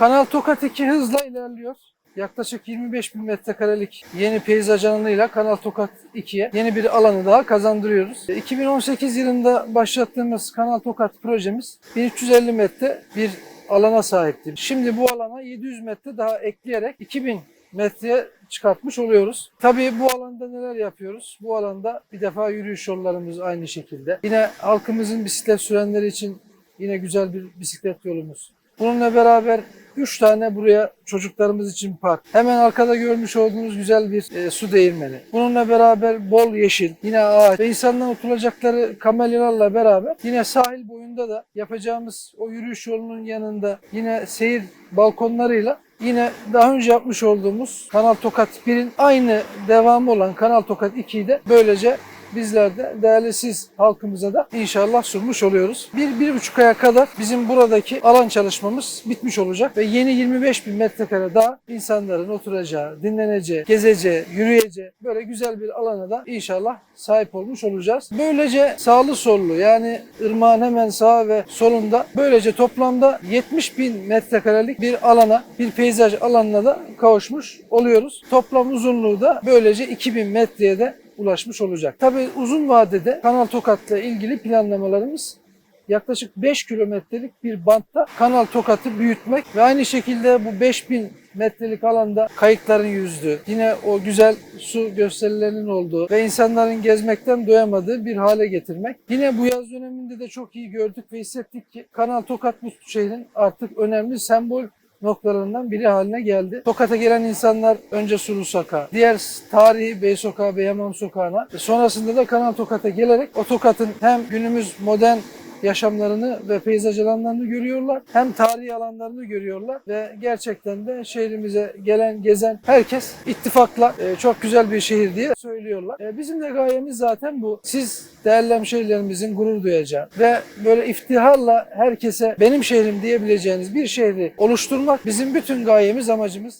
Kanal Tokat 2 hızla ilerliyor. Yaklaşık 25 bin metrekarelik yeni peyzaj alanıyla Kanal Tokat 2'ye yeni bir alanı daha kazandırıyoruz. 2018 yılında başlattığımız Kanal Tokat projemiz 1350 metre bir alana sahipti. Şimdi bu alana 700 metre daha ekleyerek 2000 metreye çıkartmış oluyoruz. Tabii bu alanda neler yapıyoruz? Bu alanda bir defa yürüyüş yollarımız aynı şekilde. Yine halkımızın bisiklet sürenleri için yine güzel bir bisiklet yolumuz. Bununla beraber 3 tane buraya çocuklarımız için park. Hemen arkada görmüş olduğunuz güzel bir e, su değirmeni. Bununla beraber bol yeşil, yine ağaç ve insanların oturacakları kamelyalarla beraber yine sahil boyunda da yapacağımız o yürüyüş yolunun yanında yine seyir balkonlarıyla Yine daha önce yapmış olduğumuz Kanal Tokat 1'in aynı devamı olan Kanal Tokat 2'yi de böylece bizler de değerli siz halkımıza da inşallah sunmuş oluyoruz. Bir, bir buçuk aya kadar bizim buradaki alan çalışmamız bitmiş olacak ve yeni 25 bin metrekare daha insanların oturacağı, dinleneceği, gezeceği, yürüyeceği böyle güzel bir alana da inşallah sahip olmuş olacağız. Böylece sağlı sollu yani ırmağın hemen sağ ve solunda böylece toplamda 70 bin metrekarelik bir alana, bir peyzaj alanına da kavuşmuş oluyoruz. Toplam uzunluğu da böylece 2000 metreye de ulaşmış olacak. Tabii uzun vadede Kanal Tokat'la ilgili planlamalarımız yaklaşık 5 kilometrelik bir bantta Kanal Tokat'ı büyütmek ve aynı şekilde bu 5000 metrelik alanda kayıkların yüzdüğü, yine o güzel su gösterilerinin olduğu ve insanların gezmekten doyamadığı bir hale getirmek. Yine bu yaz döneminde de çok iyi gördük ve hissettik ki Kanal Tokat bu şehrin artık önemli sembol noktalarından biri haline geldi. Tokat'a gelen insanlar önce Sulu Sokağı, diğer tarihi Bey Sokağı ve Yaman Sokağı'na sonrasında da Kanal Tokat'a gelerek o Tokat'ın hem günümüz modern yaşamlarını ve peyzaj alanlarını görüyorlar. Hem tarihi alanlarını görüyorlar ve gerçekten de şehrimize gelen, gezen herkes ittifakla e, çok güzel bir şehir diye söylüyorlar. E, Bizim de gayemiz zaten bu. Siz değerli hemşehrilerimizin gurur duyacağı ve böyle iftiharla herkese benim şehrim diyebileceğiniz bir şehri oluşturmak bizim bütün gayemiz, amacımız.